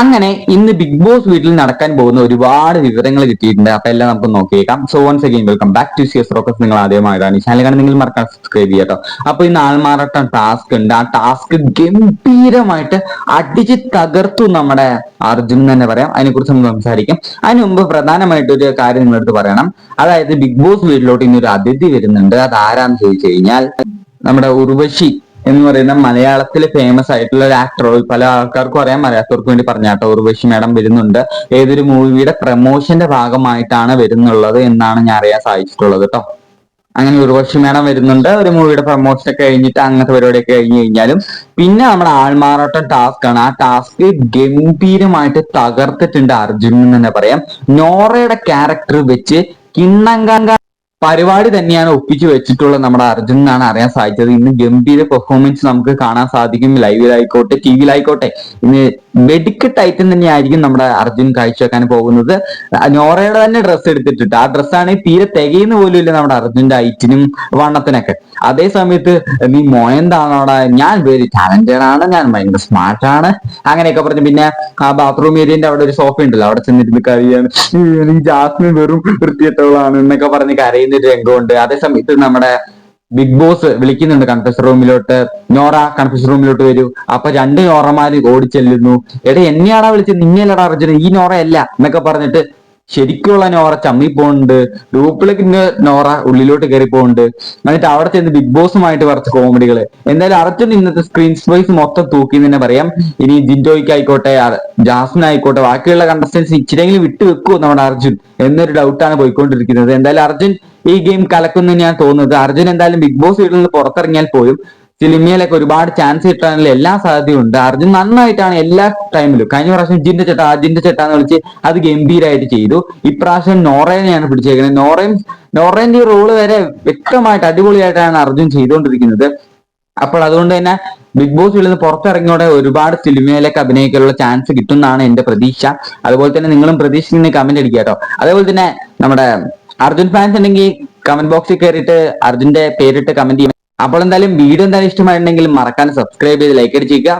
അങ്ങനെ ഇന്ന് big boss വീട്ടിൽ നടക്കാൻ പോകുന്ന ഒരുപാട് വിവരങ്ങൾ കിട്ടിയിട്ടുണ്ട്. അപ്പൊ എല്ലാം നമുക്ക് നോക്കിയേക്കാം. So once again welcome back to Sias Rockus നിങ്ങൾ ആദ്യമായതാണ് ചാനൽ കാണാൻ നിങ്ങൾ മറക്കാൻ സബ്സ്ക്രൈബ് ചെയ്യാട്ടോ അപ്പൊ ഇന്ന് ആൾമാറാട്ടം ടാസ്ക് ഉണ്ട്. ആ ടാസ്ക് ഗംഭീരമായിട്ട് അടിച്ച് തകർത്തു നമ്മുടെ അർജുൻ തന്നെ പറയാം. അതിനെക്കുറിച്ച് നമുക്ക് സംസാരിക്കാം. അതിന് മുമ്പ് പ്രധാനമായിട്ട് ഒരു കാര്യം നിങ്ങളടുത്ത് പറയണം. അതായത് ബിഗ് ബോസ് വീട്ടിലോട്ട് ഇനി ഒരു അതിഥി വരുന്നുണ്ട്. അത് ആരാന്ന് ചോദിച്ചു കഴിഞ്ഞാൽ നമ്മുടെ ഉർവശി. എന്ന് പറയുന്ന മലയാളത്തിൽ ഫേമസ് ആയിട്ടുള്ള ഒരു ആക്ടർ പല ആൾക്കാർക്കും അറിയാൻ അറിയാത്തവർക്ക് വേണ്ടി പറഞ്ഞാട്ടോ ഉർവശി മാഡം വരുന്നുണ്ട്. ഏതൊരു മൂവിയുടെ പ്രമോഷന്റെ ഭാഗമായിട്ടാണ് വരുന്നുള്ളത് എന്നാണ് ഞാൻ അറിയാൻ സാധിച്ചിട്ടുള്ളത് കേട്ടോ അങ്ങനെ ഉർവശി മാഡം വരുന്നുണ്ട്. ഒരു മൂവിയുടെ പ്രമോഷൻ ഒക്കെ കഴിഞ്ഞിട്ട് അങ്ങനത്തെ പരിപാടിയൊക്കെ കഴിഞ്ഞു കഴിഞ്ഞാലും പിന്നെ നമ്മുടെ ആൾമാറാട്ടം ടാസ്ക് ആണ്. ആ ടാസ്ക് ഗംഭീരമായിട്ട് തകർത്തിട്ടുണ്ട് അർജുൻ എന്ന് തന്നെ പറയാം. നോറയുടെ ക്യാരക്ടർ വെച്ച് കിണ്ണങ്കാങ്ക പരിപാടി തന്നെയാണ് ഒപ്പിച്ചു വെച്ചിട്ടുള്ളത് നമ്മുടെ അർജുൻ എന്നാണ് അറിയാൻ സാധിച്ചത്. ഇന്ന് ഗംഭീര പെർഫോമൻസ് നമുക്ക് കാണാൻ സാധിക്കും. ലൈവിലായിക്കോട്ടെ ടി വിയിലായിക്കോട്ടെ ഇന്ന് വെടിക്കെട്ട് ഐറ്റം തന്നെയായിരിക്കും നമ്മുടെ അർജുൻ കാഴ്ചവെക്കാൻ പോകുന്നത്. നോറയുടെ തന്നെ ഡ്രസ്സ് എടുത്തിട്ടിട്ട്. ആ ഡ്രസ്സാണ് തീരെ തികയുന്ന പോലും ഇല്ല നമ്മുടെ അർജുന്റെ ഐറ്റിനും വണ്ണത്തിനൊക്കെ. അതേ സമയത്ത് നീ മോയന്താണോടാ ഞാൻ വെരി ടാലന്റഡ് ആണ്. ഞാൻ ഭയങ്കര സ്മാർട്ട് ആണ്. അങ്ങനെയൊക്കെ പറഞ്ഞു പിന്നെ ആ ബാത്റൂം ഏരിയന്റെ അവിടെ ഒരു സോഫ ഉണ്ടല്ലോ. അവിടെ ചെന്നിരുന്ന് കരയാണ്. ജാസ്മിൻ വെറും വൃത്തിയട്ടവളാണ് എന്നൊക്കെ പറഞ്ഞ് കരയുന്ന ഒരു രംഗമുണ്ട്. അതേസമയത്ത് നമ്മുടെ ബിഗ് ബോസ് വിളിക്കുന്നുണ്ട് കൺഫ്യൂഷൻ റൂമിലോട്ട് നോറ കൺഫ്യൂഷൻ റൂമിലോട്ട് വരൂ. അപ്പൊ രണ്ട് നോറമാര് ഓടിച്ചെല്ലുന്നു എടാ എന്നെയാടാ വിളിച്ചത്? നിന്നെയല്ലടാ അർജുന ഈ നോറയല്ല എന്നൊക്കെ പറഞ്ഞിട്ട് ശരിക്കുള്ള നോറ ചമ്മി പോകുന്നുണ്ട് ഗ്രൂപ്പിലേക്ക് നോറ ഉള്ളിലോട്ട് കയറി പോകുന്നുണ്ട് എന്നിട്ട് അവിടെ ചെന്ന് ബിഗ് ബോസുമായിട്ട് കുറച്ച് കോമഡികൾ എന്തായാലും അർജുൻ ഇന്നത്തെ സ്ക്രീൻ സ്പേസ് മൊത്തം തൂക്കി തന്നെ പറയാം. ഇനി ജിൻഡോയ്ക്ക് ആയിക്കോട്ടെ ജാസ്മിൻ ആയിക്കോട്ടെ ബാക്കിയുള്ള കണ്ടസ്റ്റൻസ് ഇച്ചിരെങ്കിലും വിട്ടു വെക്കുമോ നമ്മുടെ അർജുൻ? എന്നൊരു ഡൗട്ടാണ് പോയിക്കൊണ്ടിരിക്കുന്നത്. എന്തായാലും അർജുൻ ഈ ഗെയിം കലക്കുന്ന ഞാൻ തോന്നുന്നത് അർജുൻ എന്തായാലും ബിഗ് ബോസ് വീട്ടിൽ നിന്ന് പുറത്തിറങ്ങിയാൽ പോലും സിനിമയിലൊക്കെ ഒരുപാട് ചാൻസ് കിട്ടാനുള്ള എല്ലാ സാധ്യതയും ഉണ്ട്. അർജുൻ നന്നായിട്ടാണ് എല്ലാ ടൈമിലും കഴിഞ്ഞ പ്രാവശ്യം ജിന്റെ ചേട്ട ജിന്റെ ചേട്ടാ എന്ന് വിളിച്ച് അത് ഗംഭീരമായിട്ട് ചെയ്തു. ഇപ്രാവശ്യം നോറേനെയാണ് പിടിച്ചേക്കുന്നത്. നോറയും നോറേന്റെ ഈ റോൾ വരെ വ്യക്തമായിട്ട് അടിപൊളിയായിട്ടാണ് അർജുൻ ചെയ്തുകൊണ്ടിരിക്കുന്നത്. അപ്പോൾ അതുകൊണ്ട് തന്നെ ബിഗ് ബോസ് വീട്ടിൽ നിന്ന് പുറത്തിറങ്ങിയോടെ ഒരുപാട് സിനിമയിലേക്ക് അഭിനയിക്കാനുള്ള ചാൻസ് കിട്ടുന്നതാണ് എന്റെ പ്രതീക്ഷ. അതുപോലെ തന്നെ നിങ്ങളും പ്രതീക്ഷിക്കുന്ന കമന്റ് അടിക്കുക കേട്ടോ. അതേപോലെ തന്നെ നമ്മുടെ അർജുൻ ഫാൻസ് ഉണ്ടെങ്കിൽ കമന്റ് ബോക്സിൽ കയറിയിട്ട് അർജുന്റെ പേരിട്ട് കമന്റ് ചെയ്യും അപ്പോൾ എന്തായാലും വീഡിയോ എന്തായാലും ഇഷ്ടമായിട്ടുണ്ടെങ്കിൽ മറക്കാൻ സബ്സ്ക്രൈബ് ചെയ്ത് ലൈക്ക് അടിച്ചിരിക്കുക